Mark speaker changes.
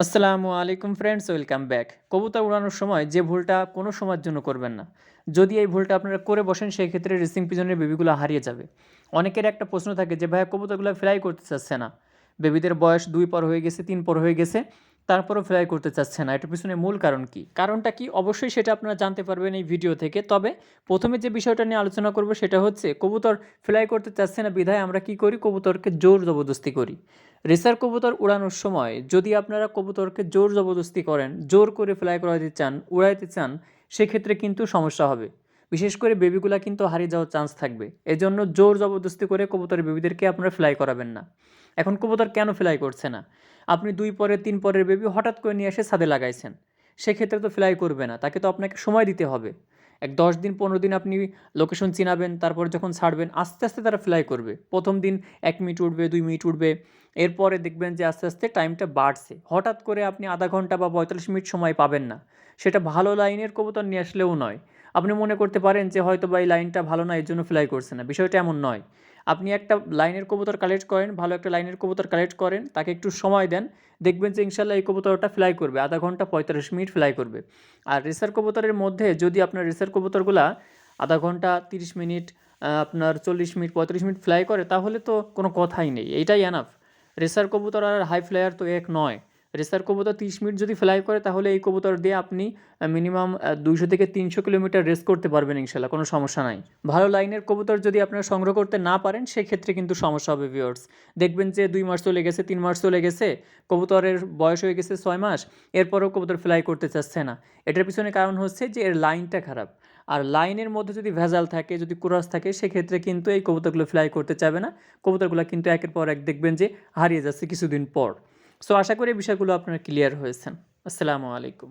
Speaker 1: আসসালামু আলাইকুম friends welcome back কবুতর উড়ানোর সময় যে ভুলটা কোনো সময়ের জন্য করবেন না। যদি এই ভুলটা আপনারা করে বসেন সেই ক্ষেত্রে রেসিং পিজনের বেবিগুলো হারিয়ে যাবে। অনেকের একটা প্রশ্ন থাকে যে, ভাইয়া, কবুতরগুলো ফ্লাই করতে চাচ্ছে না। বেবিদের বয়স দুই পর হয়ে গেছে, তিন পর হয়ে গেছে, তারপরও ফ্লাই করতে চাচ্ছে না। এটার পিছনে মূল কারণ কি? কারণটা কি? অবশ্যই সেটা আপনারা জানতে পারবেন এই ভিডিও থেকে। তবে প্রথমে যে বিষয়টা নিয়ে আলোচনা করব, সেটা হচ্ছে, কবুতর ফ্লাই করতে চাচ্ছে না, বিধায় আমরা কি করি? কবুতরকে জোর জবরদস্তি করি। রেসার কবুতর উড়ানোর সময় যদি আপনারা কবুতরকে জোর জবরদস্তি করেন, জোর করে ফ্লাই করাতে চান, উড়াইতে চান, সেক্ষেত্রে কিন্তু সমস্যা হবে। বিশেষ করে বেবিগুলা কিন্তু হারিয়ে যাওয়ার চান্স থাকবে। এজন্য জোর জবরদস্তি করে কবুতরের বেবিদেরকে আপনারা ফ্লাই করাবেন না। এখন কবুতর কেন ফ্লাই করছে না? আপনি দুই পরের তিন পরের বেবি হঠাৎ করে নিয়ে এসে ছাদে লাগাইছেন। সেক্ষেত্রে তো ফ্লাই করবে না, তাকে তো আপনাকে সময় দিতে হবে। এক দশ দিন, পনেরো দিন আপনি লোকেশন চিনাবেন, তারপর যখন ছাড়বেন, আস্তে আস্তে তারা ফ্লাই করবে। প্রথম দিন এক মিনিট উঠবে, দুই মিনিট উঠবে। এরপরে দেখবেন যে আস্তে আস্তে টাইমটা বাড়ছে। হঠাৎ করে আপনি আধা ঘণ্টা বা পঁয়তাল্লিশ মিনিট সময় পাবেন না। সেটা ভালো লাইনের কবুতর নিয়ে আসলেও নয়। আপনি মনে করতে পারেন যে হয়তো বা এই লাইনটা ভালো না, এর জন্য ফ্লাই করছে না। বিষয়টা এমন নয়। আপনি একটা লাইনের কবুতর কালেক্ট করেন, ভালো একটা লাইনের কবুতর কালেক্ট করেন, তাকে একটু সময় দেন, দেখবেন যে ইনশাল্লাহ এই কবুতরটা ফ্লাই করবে, আধা ঘণ্টা পঁয়তাল্লিশ মিনিট ফ্লাই করবে। আর রেসার কবুতরের মধ্যে যদি আপনার রেসার কবুতরগুলা আধা ঘণ্টা তিরিশ মিনিট আপনার চল্লিশ মিনিট পঁয়ত্রিশ মিনিট ফ্লাই করে, তাহলে তো কোনো কথাই নেই এইটাই এনাফ রেসার কবুতর আর হাই ফ্লায়ার তো এক নয়। রেসার কবুতর তিরিশ মিনিট যদি ফ্লাই করে, তাহলে এই কবুতর দিয়ে আপনি মিনিমাম দুইশো থেকে তিনশো কিলোমিটার রেস করতে পারবেন ইনশাল্লাহ কোনো সমস্যা নাই। ভালো লাইনের কবুতর যদি আপনারা সংগ্রহ করতে না পারেন, সেক্ষেত্রে কিন্তু সমস্যা হবে ভিওর্স দেখবেন যে দুই মাস চলে গেছে, তিন মাস চলে গেছে, কবুতরের বয়স হয়ে গেছে ছয় মাস, এরপরও কবুতর ফ্লাই করতে চাচ্ছে না। এটার পিছনে কারণ হচ্ছে যে এর লাইনটা খারাপ। আর লাইনের মধ্যে যদি ভেজাল থাকে, যদি কুরাস থাকে, সেক্ষেত্রে কিন্তু এই কবুতরগুলো ফ্লাই করতে চাবে না। কবুতরগুলো কিন্তু একের পর এক দেখবেন যে হারিয়ে যাচ্ছে কিছুদিন পর। সো আশা করি বিষয়গুলো আপনারা ক্লিয়ার হয়েছেন আসসালামু আলাইকুম।